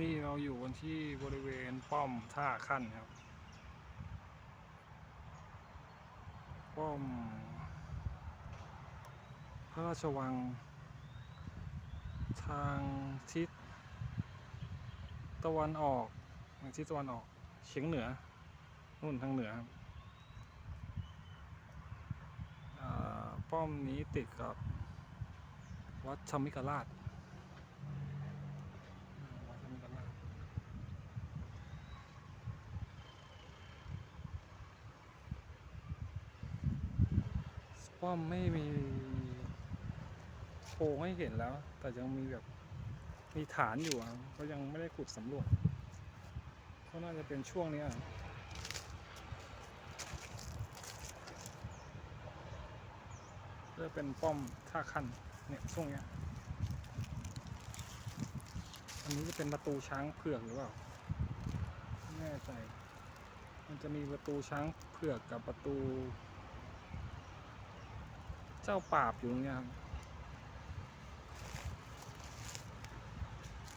นี่เราอยู่กันที่บริเวณป้อมท่าขั้นครับ ป้อม พระราชวัง ทางทิศตะวันออกทางทิศตะวันออกเฉียงเหนือนู่นทางเหนือครับป้อมนี้ติดกับวัดชมิกราชอ่าวัดชมิกราช ป้อมไม่มีโพงให้เห็นแล้ว แต่ยังมีแบบมีฐานอยู่ครับเขายังไม่ได้ขุดสำรวจก็น่าจะเป็นช่วงนี้จะเป็นป้อมท่าคันเนี่ยช่วงเนี้ยอันนี้จะเป็นประตูช้างเผือกหรือเปล่าไม่แน่ใจ มันจะมีประตูช้างเผือกกับประตู เจ้าปราบอยู่ตรงเนี้ยครับ